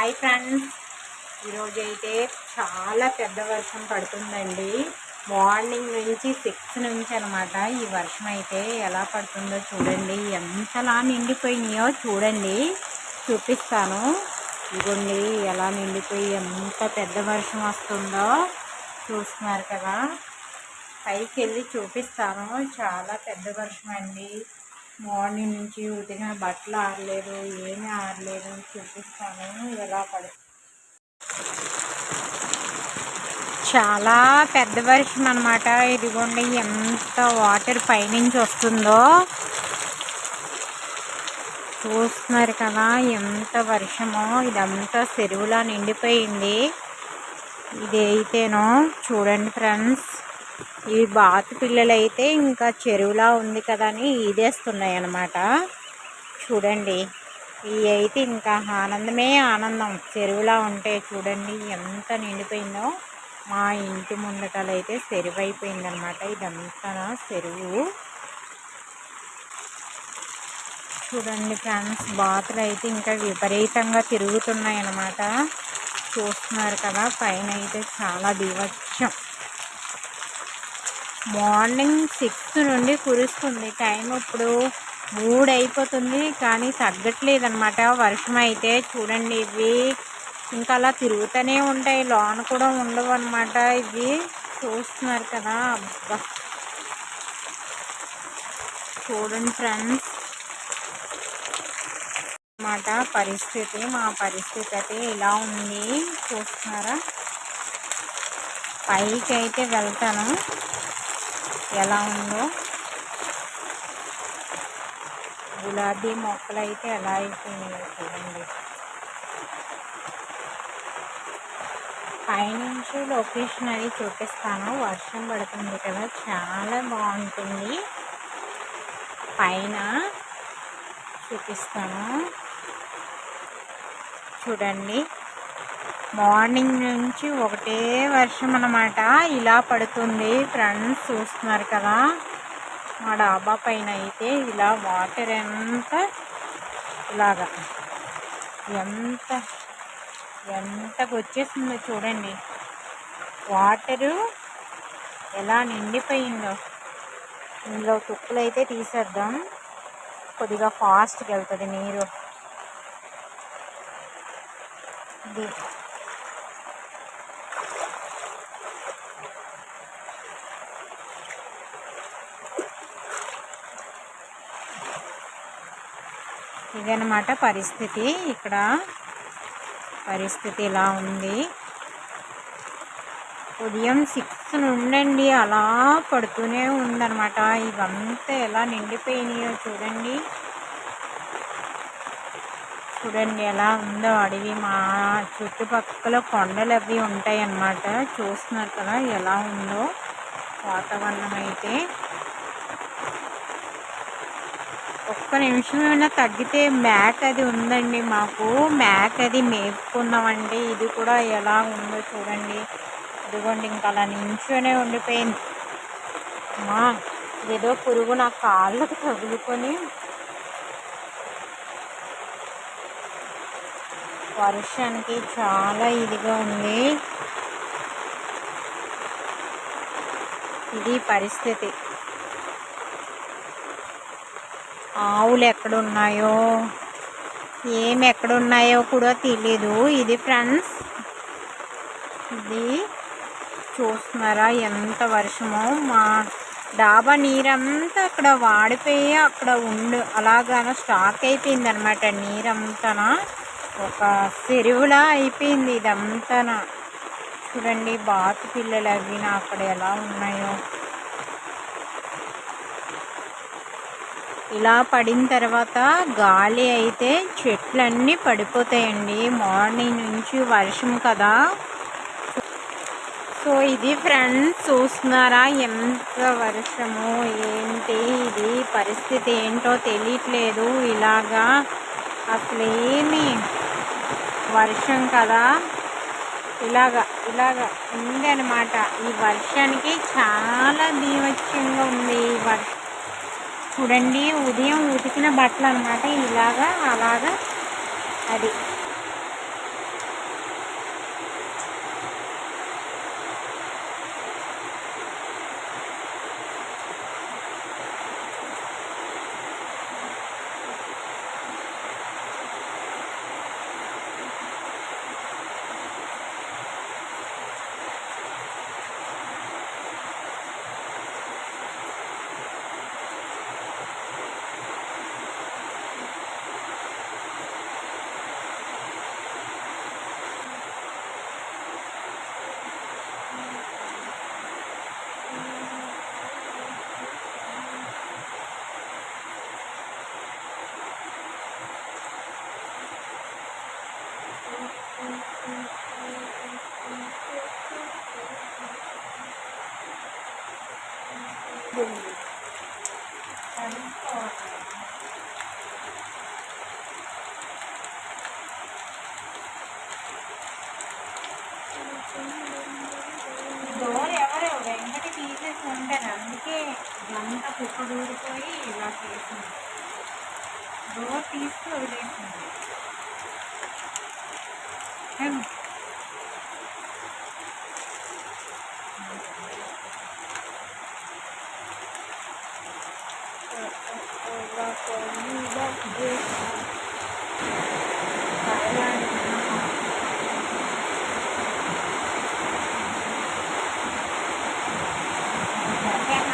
Hi friends. ఈరోజు అయితే చాలా పెద్ద వర్షం పడుతుందండి. మార్నింగ్ నుంచి సిక్స్ నుంచి అనమాట ఈ వర్షం అయితే ఎలా పడుతుందో చూడండి. ఎంతలా నిండిపోయినాయో చూడండి. చూపిస్తాను. ఇదిగోండి ఎలా నిండిపోయి ఎంత పెద్ద వర్షం వస్తుందో చూస్తున్నారు కదా. పైకి వెళ్ళి చూపిస్తాను. చాలా పెద్ద వర్షం అండి మార్నింగ్ నుంచి ఉతికిన బట్టలు ఆరలేదు ఏమీ ఆరలేదు చూపిస్తాను. ఎలా పడు? చాలా పెద్ద వర్షం అనమాట ఇదిగోండి ఎంత వాటర్ పైనుంచి వస్తుందో. చూస్తున్నారు కదా ఎంత వర్షమో. ఇదంతా చెరువులా నిండిపోయింది. ఇది అయితేనో చూడండి ఫ్రెండ్స్. ఈ బాతు పిల్లలైతే ఇంకా చెరువులా ఉంది కదా అని ఈదేస్తున్నాయి అన్నమాట చూడండి. ఇవి అయితే ఇంకా ఆనందమే ఆనందం. చెరువులా ఉంటే చూడండి ఎంత నిండిపోయిందో. మా ఇంటి ముందటలు అయితే చెరువు అయిపోయిందనమాట ఇదంతా చెరువు. చూడండి ఫ్రెండ్స్ బాతులు అయితే ఇంకా విపరీతంగా తిరుగుతున్నాయి అన్నమాట చూస్తున్నారు కదా పైన అయితే చాలా దివచ్చం మార్నింగ్ సిక్స్ నుండి కురుస్తుంది. టైం ఇప్పుడు మూడు అయిపోతుంది కానీ తగ్గట్లేదు అనమాట వర్షం అయితే చూడండి ఇవి. ఇంకా అలా తిరుగుతూనే ఉంటాయి. లోన కూడా ఉండవు అనమాట ఇవి. చూస్తున్నారు కదా. అబ్బా. చూడండి ఫ్రెండ్స్. అన్నమాట పరిస్థితి. మా పరిస్థితి అయితే ఇలా ఉంది. చూస్తున్నారా? పైకి అయితే వెళ్తాను. ఎలా ఉందో. గులాబీ మొక్కలు అయితే ఎలా అయిపోయినాయో చూడండి. పైనుంచి లొకేషన్ అది చూపిస్తాను. వర్షం పడుతుంది కదా చాలా బాగుంటుంది. పైన చూపిస్తాను. చూడండి. మార్నింగ్ నుంచి ఒకటే వర్షం అన్నమాట. ఇలా పడుతుంది. ఫ్రెండ్స్ చూస్తున్నారు కదా. మా డాబా పైన అయితే ఇలా వాటర్ ఎంత ఇలాగా ఎంత ఎంతకు వచ్చేసిందో చూడండి. వాటరు ఎలా నిండిపోయిందో. ఇందులో తుక్కులు అయితే తీసేద్దాం. కొద్దిగా ఫాస్ట్గా వెళ్తుంది నీరు. ఇది ఇదనమాట పరిస్థితి. ఇక్కడ పరిస్థితి ఇలా ఉంది. ఉదయం సిక్స్ నుండండి అలా పడుతూనే ఉందన్నమాట. ఇవంతా ఎలా నిండిపోయినాయో చూడండి. చూడండి ఎలా ఉందో అడవి మా చుట్టుపక్కల కొండలు అవి ఉంటాయి అన్నమాట చూస్తున్నారు కదా ఎలా ఉందో వాతావరణం అయితే. ఒక్క నిమిషం ఏమైనా తగ్గితే మ్యాక్ అది ఉందండి మాకు. మ్యాక్ అది మేపుకున్నామండి. ఇది కూడా ఎలా ఉందో చూడండి. ఇదిగోండి ఇంకా అలా నించునే ఉండిపోయింది. మా ఏదో పురుగు నా కాళ్ళకు తగులుకొని వర్షానికి చాలా ఇదిగా ఉంది. ఇది పరిస్థితి. ఆవులు ఎక్కడున్నాయో? ఏమి ఎక్కడున్నాయో కూడా తెలీదు. ఇది ఫ్రెండ్స్ ఇది చూస్తున్నారా ఎంత వర్షమో? మా డాబా నీరంతా అక్కడ వాడిపోయి అక్కడ ఉండు అలాగా స్టాక్ అయిపోయింది అనమాట నీరంతా ఒక చెరువులా అయిపోయింది ఇదంతా చూడండి బాతు పిల్లలు అవి అక్కడ ఎలా ఉన్నాయో. ఇలా పడిన తర్వాత గాలి అయితే చెట్లన్నీ పడిపోతాయండి. మార్నింగ్ నుంచి వర్షం కదా. సో ఇది ఫ్రెండ్స్ చూస్తున్నారా? ఎంత వర్షము? ఏంటి ఇది? పరిస్థితి ఏంటో తెలియట్లేదు. ఇలాగా అసలు ఏమి వర్షం కదా. ఇలాగా ఇలాగా ఉందన్నమాట. ఈ వర్షానికి చాలా బీభత్సంగా ఉంది. ఈ వర్షం చూడండి ఉదయం ఉతికిన బట్టలు అనమాట ఇలాగా అలాగా అది. డోర్ ఎవరు? వెంకట తీసేసి ఉంటారు. అందుకే అంత కుక్కడూరిపోయి ఇలా చేసింది. డోర్ తీసుకు వదిలేసింది. Allah for you, but this